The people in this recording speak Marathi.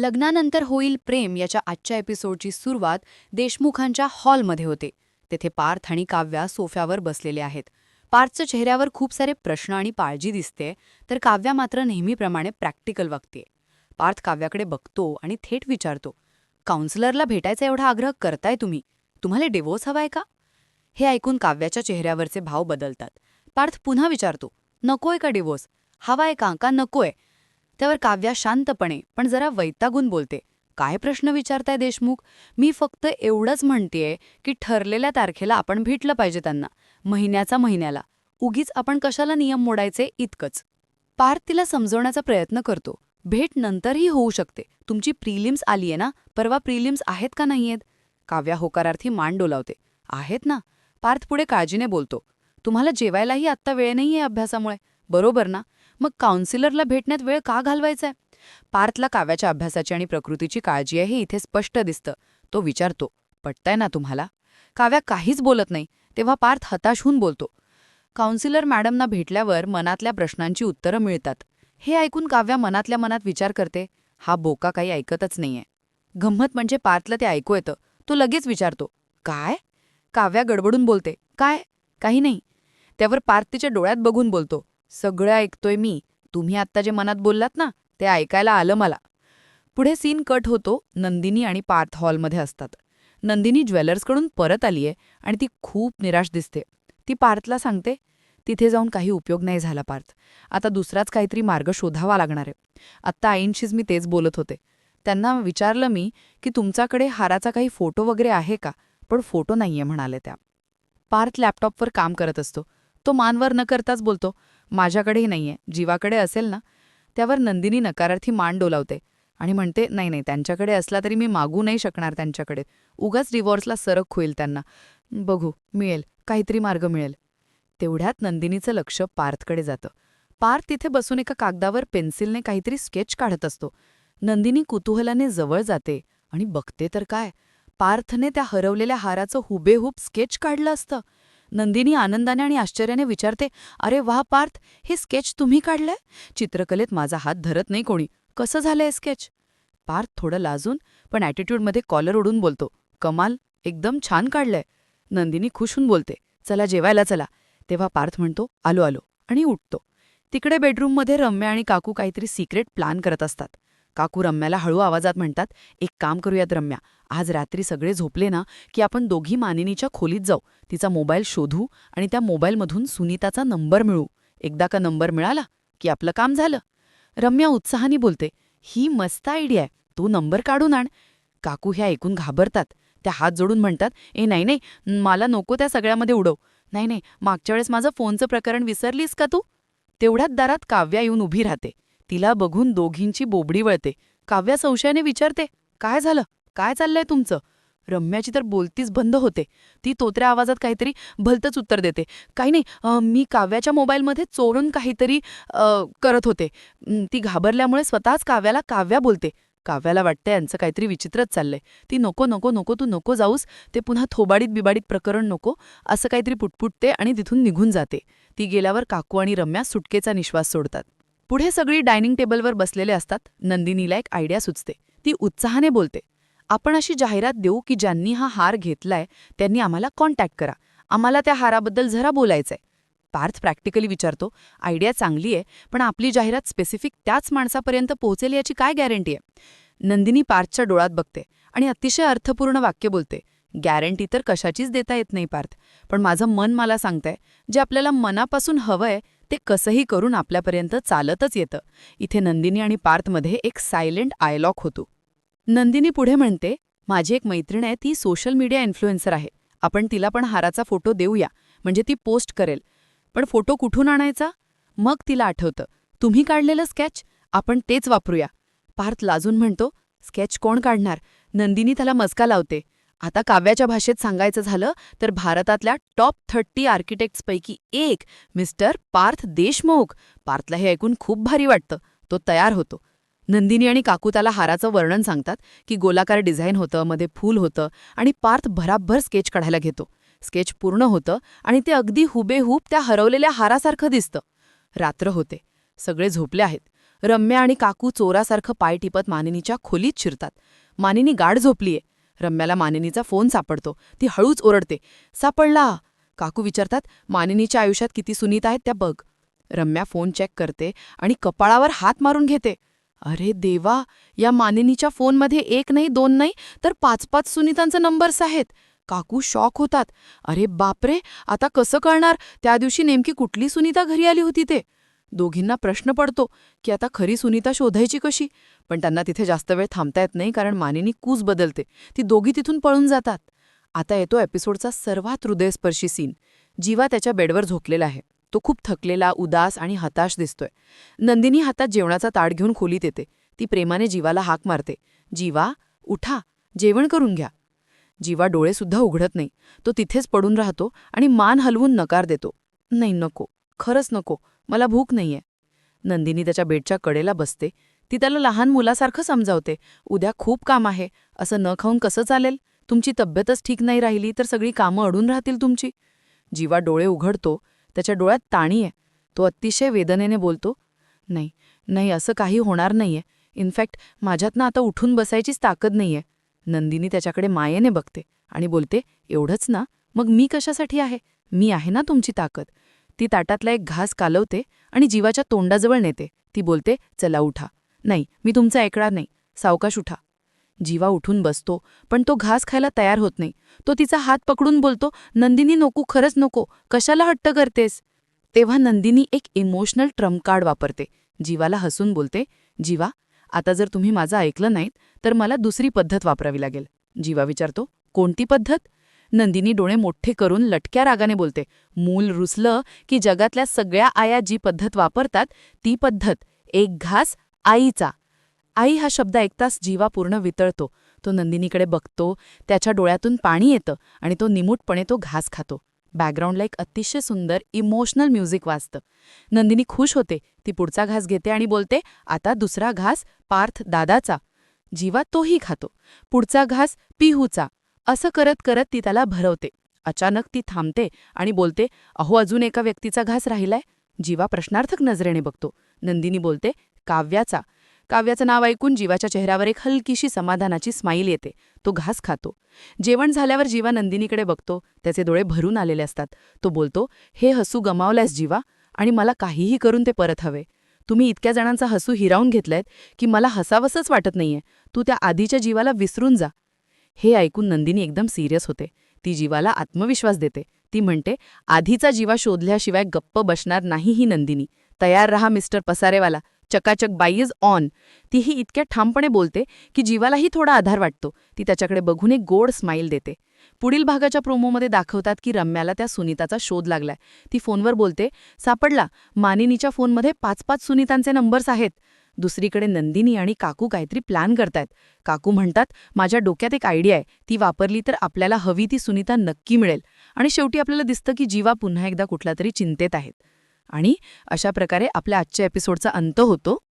लग्नानंतर होईल प्रेम याच्या आजच्या एपिसोडची सुरुवात देशमुखांच्या हॉलमध्ये होते. तेथे पार्थ आणि काव्या सोफ्यावर बसलेले आहेत. पार्थच्या चेहऱ्यावर खूप सारे प्रश्न आणि काळजी दिसते तर काव्या मात्र नेहमीप्रमाणे प्रॅक्टिकल वागते पार्थ काव्याकडे बघतो आणि थेट विचारतो काउन्सिलरला भेटायचा एवढा आग्रह करताय तुम्ही? तुम्हाला डिवोर्स हवाय का? हे ऐकून काव्याच्या चेहऱ्यावरचे भाव बदलतात. पार्थ पुन्हा विचारतो नकोय का डिवोर्स हवाय का? का नकोय? त्यावर काव्या शांतपणे पण जरा वैतागून बोलते. काय प्रश्न विचारताय देशमुख? मी फक्त एवढंच म्हणतेय की ठरलेल्या तारखेला आपण भेटलं पाहिजे त्यांना महिन्याचा महिन्याला. उगीच आपण कशाला नियम मोडायचे? इतकंच. पार्थ तिला समजवण्याचा प्रयत्न करतो. भेट नंतरही होऊ शकते. तुमची प्रिलिम्स आलीये ना? परवा प्रिलिम्स आहेत का नाहीयेत? काव्या होकारार्थी मान डोलावते. आहेत ना. पार्थ पुढे काळजीने बोलतो. तुम्हाला जेवायलाही आत्ता वेळ नाहीये अभ्यासामुळे. बरोबर ना. मग काउन्सिलरला भेटण्यात वेळ का घालवायचाय पार्थला काव्याच्या अभ्यासाची आणि प्रकृतीची काळजी आहे हे इथे स्पष्ट दिसतं. तो विचारतो पटतंय ना तुम्हाला? काव्या काहीच बोलत नाही. तेव्हा पार्थ हताश होऊन बोलतो काउन्सिलर मॅडमना भेटल्यावर मनातल्या प्रश्नांची उत्तरं मिळतात. हे ऐकून काव्या मनातल्या मनात विचार करते हा बोका काही ऐकतच नाहीये. गंमत म्हणजे पार्थला ते ऐकू येतं. तो लगेच विचारतो काय? काव्या गडबडून बोलते काय? काही नाही. त्यावर पार्थ तिच्या डोळ्यात बघून बोलतो सगळं ऐकतोय मी. तुम्ही आत्ता जे मनात बोललात ना ते ऐकायला आलं मला. पुढे सीन कट होतो नंदिनी आणि पार्थ हॉलमध्ये असतात. नंदिनी ज्वेलर्सकडून परत आलीये आणि ती खूप निराश दिसते. ती पार्थला सांगते तिथे जाऊन काही उपयोग नाही झाला पार्थ. आता दुसराच काहीतरी मार्ग शोधावा लागणार आहे. आत्ता आईंशीच मी तेच बोलत होते. त्यांना विचारलं मी की तुमच्याकडे हाराचा काही फोटो वगैरे आहे का? पण फोटो नाहीये म्हणाले त्या. पार्थ लॅपटॉपवर काम करत असतो. तो मानवर न करताच बोलतो माझ्याकडेही नाहीये जीवाकडे असेल ना त्यावर नंदिनी नकारार्थी मान डोलावते आणि म्हणते नाही नाही त्यांच्याकडे असला तरी मी मागू नाही शकणार त्यांच्याकडे. उगाच डिवॉर्सला सरक होईल त्यांना. बघू मिळेल काहीतरी मार्ग मिळेल. तेवढ्यात नंदिनीचं लक्ष पार्थकडे जातं. पार्थ तिथे बसून एका कागदावर पेन्सिलने काहीतरी स्केच काढत असतो. नंदिनी कुतूहलाने जवळ जाते आणि बघते तर काय? पार्थने त्या हरवलेल्या हाराचं हुबेहूब स्केच काढलं असतं. नंदिनी आनंदाने आणि आश्चर्याने विचारते अरे वाह पार्थ हे स्केच तुम्ही काढलंय? चित्रकलेत माझा हात धरत नाही कोणी. कसं झालंय स्केच? पार्थ थोडं लाजून पण ॲटिट्यूडमध्ये कॉलर उडून बोलतो कमाल एकदम छान काढलंय. नंदिनी खुश होऊन बोलते चला जेवायला चला. तेव्हा पार्थ म्हणतो आलो आलो. आणि उठतो. तिकडे बेडरूममध्ये रम्या आणि काकू काहीतरी सिक्रेट प्लान करत असतात. काकू रम्याला हळू आवाजात म्हणतात एक काम करूयात रम्या आज रात्री सगळे झोपले ना की आपण दोघी मानिनीच्या खोलीत जाऊ तिचा मोबाईल शोधू आणि त्या मोबाईलमधून सुनीताचा नंबर मिळू एकदा का नंबर मिळाला की आपलं काम झालं. रम्या उत्साहाने बोलते ही मस्त आयडिया आहे तू नंबर काढून आण. काकू ह्या ऐकून घाबरतात त्या हात जोडून म्हणतात ए नाही नाही मला नको त्या सगळ्यामध्ये उडव. नाही नाही मागच्या वेळेस माझं फोनचं प्रकरण विसरलीस का तू? तेवढ्याच दारात काव्या येऊन उभी राहते. तिला बघून दोघींची बोबडी वळते. काव्या संशयाने विचारते काय झालं? काय चाललंय तुमचं? रम्याची तर बोलतीच बंद होते. ती तोत्र्या आवाजात काहीतरी भलतंच उत्तर देते. काही नाही मी काव्याच्या मोबाईलमध्ये चोरून काहीतरी करत होते. ती घाबरल्यामुळे स्वतःच काव्याला काव्या बोलते. काव्याला वाटतं यांचं काहीतरी विचित्रच चाललंय. ती नको नको नको तू नको जाऊस. ते पुन्हा थोबाडीत बिबाडीत प्रकरण नको. असं काहीतरी पुटपुटते आणि तिथून निघून जाते. ती गेल्यावर काकू आणि रम्या सुटकेचा निश्वास सोडतात. पुढे सगळी डायनिंग टेबलवर बसलेले असतात. नंदिनीला एक आयडिया सुचते. ती उत्साहाने बोलते आपण अशी जाहिरात देऊ की ज्यांनी हा हार घेतलाय त्यांनी आम्हाला कॉन्टॅक्ट करा. आम्हाला त्या हाराबद्दल जरा बोलायचंय. पार्थ प्रॅक्टिकली विचारतो आयडिया चांगली आहे पण आपली जाहिरात स्पेसिफिक त्याच माणसापर्यंत पोहोचेल याची काय गॅरंटी आहे? नंदिनी पार्थच्या डोळ्यात बघते आणि अतिशय अर्थपूर्ण वाक्य बोलते गॅरंटी तर कशाचीच देता येत नाही पार्थ. पण माझं मन मला सांगतंय जे आपल्याला मनापासून हवंय ते कसंही करून आपल्यापर्यंत चालतच येतं. इथे नंदिनी आणि पार्थमध्ये एक सायलेंट आयलॉक होतो. नंदिनी पुढे म्हणते माझी एक मैत्रीण आहे ती सोशल मीडिया इन्फ्लुएन्सर आहे. आपण तिला पण हाराचा फोटो देऊया. म्हणजे ती पोस्ट करेल. पण फोटो कुठून आणायचा? मग तिला आठवतं. तुम्ही काढलेलं स्केच? आपण तेच वापरूया. पार्थ लाजून म्हणतो स्केच कोण काढणार? नंदिनी त्याला मस्का लावते. आता काव्याच्या भाषेत सांगायचं झालं तर भारतातल्या टॉप थर्टी आर्किटेक्ट्सपैकी एक मिस्टर पार्थ देशमुख. पार्थला हे ऐकून खूप भारी वाटतं. तो तयार होतो. नंदिनी आणि काकू त्याला हाराचं वर्णन सांगतात की गोलाकार डिझाईन होतं मध्ये फूल होतं आणि पार्थ भराभर स्केच काढायला घेतो. स्केच पूर्ण होतं आणि ते अगदी हुबेहूब त्या हरवलेल्या हारासारखं दिसतं. रात्र होते. सगळे झोपले आहेत. रम्या आणि काकू चोरासारखं पाय टिपत मानिनीच्या खोलीत शिरतात. मानिनी गाढ झोपलीये. रम्याला मानिनीचा फोन सापडतो. ती हळूच ओरडते. सापडला. काकू विचारतात मानिनीच्या आयुष्यात किती सुनीता आहेत त्या बघ. रम्या फोन चेक करते आणि कपाळावर हात मारून घेते. अरे देवा या मानिनीच्या फोनमध्ये एक नाही दोन नाही तर पाच पाच सुनीतांचे नंबर्स आहेत. काकू शॉक होतात. अरे बापरे आता कसं कळणार? त्या दिवशी नेमकी कुठली सुनीता घरी आली होती ते? दोघींना प्रश्न पडतो की आता खरी सुनीता शोधायची कशी? पण त्यांना तिथे जास्त वेळ थांबता येत नाही कारण मानिनी कूस बदलते. ती दोघी तिथून पळून जातात. आता येतो एपिसोडचा सर्वात हृदयस्पर्शी सीन. जीवा त्याच्या बेडवर झोपलेला आहे. तो खूप थकलेला उदास आणि हताश दिसतोय. नंदिनी हातात जेवणाचा ताट घेऊन खोलीत येते. ती प्रेमाने जीवाला हाक मारते. जीवा उठा. जेवण करून घ्या. जीवा डोळेसुद्धा उघडत नाही. तो तिथेच पडून राहतो आणि मान हलवून नकार देतो. नाही नको. खरंच नको मला भूक नाहीये. नंदिनी त्याच्या बेडच्या कडेला बसते. ती त्याला लहान मुलासारखं समजावते. उद्या खूप काम आहे. असं न खाऊन कसं चालेल? तुमची तब्येतच ठीक नाही राहिली तर सगळी कामं अडून राहतील तुमची. जीवा डोळे उघडतो. त्याच्या डोळ्यात ताणी आहे तो अतिशय वेदनेने बोलतो नाही नाही असं काही होणार नाहीये. इनफॅक्ट माझ्यातनं आता उठून बसायचीच ताकद नाहीये. नंदिनी त्याच्याकडे मायेने बघते आणि बोलते एवढंच ना? मग मी कशासाठी आहे? मी आहे ना तुमची ताकद. ती ताटातला एक घास कालवते आणि जीवाच्या तोंडाजवळ नेते. ती बोलते चला उठा. नाही मी तुमचं ऐकणार नाही. सावकाश उठा. जीवा उठून बसतो पण तो घास खायला तयार होत नाही. तो तिचा हात पकडून बोलतो नंदिनी नको खरंच नको. कशाला हट्ट करतेस? तेव्हा नंदिनी एक इमोशनल ट्रम्प कार्ड वापरते. जीवाला हसून बोलते जीवा आता जर तुम्ही माझं ऐकलं नाहीत तर मला दुसरी पद्धत वापरावी लागेल. जीवा विचारतो कोणती पद्धत? नंदिनी डोळे मोठे करून लटक्या रागाने बोलते. मूल रुसलं की जगातल्या सगळ्या आया जी पद्धत वापरतात ती पद्धत एक घास आईचा. आई हा शब्द ऐकताच जीवापूर्ण वितळतो. तो नंदिनीकडे बघतो त्याच्या डोळ्यातून पाणी येतं आणि तो निमूटपणे तो घास खातो. बॅकग्राऊंडला एक अतिशय सुंदर इमोशनल म्युझिक वाजतं. नंदिनी खुश होते ती पुढचा घास घेते आणि बोलते आता दुसरा घास पार्थ दादाचा. जीवा तोही खातो. पुढचा घास पिहूचा. असं करत करत ती त्याला भरवते. अचानक ती थांबते आणि बोलते अहो अजून एका व्यक्तीचा घास राहिलाय. जीवा प्रश्नार्थक नजरेने बघतो. नंदिनी बोलते काव्याचा. काव्याचं नाव ऐकून जीवाच्या चेहऱ्यावर एक हलकीशी समाधानाची स्माईल येते. तो घास खातो. जेवण झाल्यावर जीवा नंदिनीकडे बघतो. त्याचे डोळे भरून आलेले असतात. तो बोलतो हे हसू गमावल्यास जीवा आणि मला काहीही करून ते परत हवे. तुम्ही इतक्या जणांचा हसू हिरावून घेतलायत की मला हसावसंच वाटत नाहीये. तू त्या आधीच्या जीवाला विसरून जा. हे ऐकून नंदिनी एकदम सिरियस होते. ती जीवाला आत्मविश्वास देते. ती म्हणते आधीचा जीवा शोधल्याशिवाय गप्प बसणार नाही ही नंदिनी. तयार रहा मिस्टर पसारेवाला. चकाचक बाई इज ऑन. तीही इतक्या ठामपणे बोलते की जीवालाही थोडा आधार वाटतो. ती त्याच्याकडे बघून एक गोड स्माईल देते. पुढील भागाच्या प्रोमोमध्ये दाखवतात की रम्याला त्या सुनीताचा शोध लागलाय. ती फोनवर बोलते सापडला. मानिनीच्या फोनमध्ये पाच पाच सुनीतांचे नंबर्स आहेत. दुसरीकडे नंदिनी आणि काकू काहीतरी प्लॅन करतायत. काकू म्हणतात माझ्या डोक्यात एक आयडिया आहे. ती वापरली तर आपल्याला हवी ती सुनीता नक्की मिळेल. आणि शेवटी आपल्याला दिसतं की जीवा पुन्हा एकदा कुठला तरी चिंतेत आहेत. आणि अशा प्रकारे आपल्या आजच्या एपिसोडचा अंत होतो.